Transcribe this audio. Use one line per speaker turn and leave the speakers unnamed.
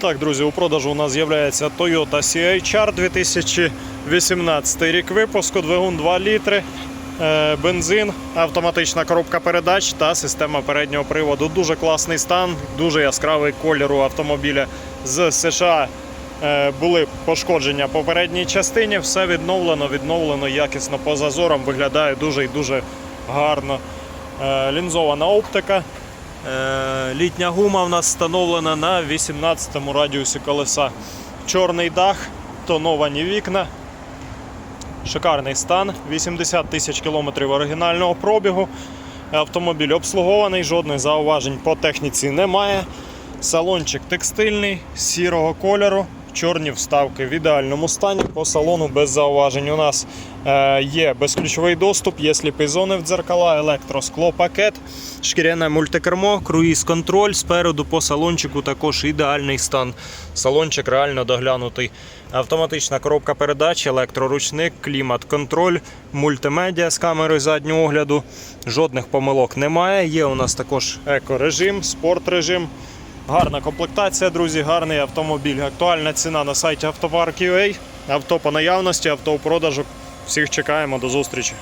Так, друзі, у продажу у нас з'являється Toyota CHR 2018 рік випуску, двигун 2 літри, е, бензин, автоматична коробка передач та система переднього приводу. Дуже класний стан, дуже яскравий колір у автомобіля з США. Е, Були пошкодження по передній частині, все відновлено, відновлено якісно по зазорам, виглядає дуже і дуже гарно. Е, Лінзована оптика. Е, Літня гума в нас встановлена на 18 радіусі колеса. Чорний дах, тоновані вікна. Шикарний стан. 80 тисяч кілометрів оригінального пробігу. Автомобіль обслугований, жодних зауважень по техніці немає. Салончик текстильний, сірого кольору, чорні вставки в ідеальному стані. По салону без зауважень. У нас е, є безключовий доступ, є сліпі зони в дзеркала, електросклопакет, шкіряне мультикермо, круїз-контроль. Спереду по салончику також ідеальний стан. Салончик реально доглянутий. Автоматична коробка передач, електроручник, клімат-контроль, мультимедіа з камерою заднього огляду. Жодних помилок немає. Є у нас також екорежим, спорт-режим. Гарна комплектація, друзі, гарний автомобіль. Актуальна ціна на сайті автопарк.ua. Авто по наявності, авто у продажу. Всіх чекаємо до зустрічі.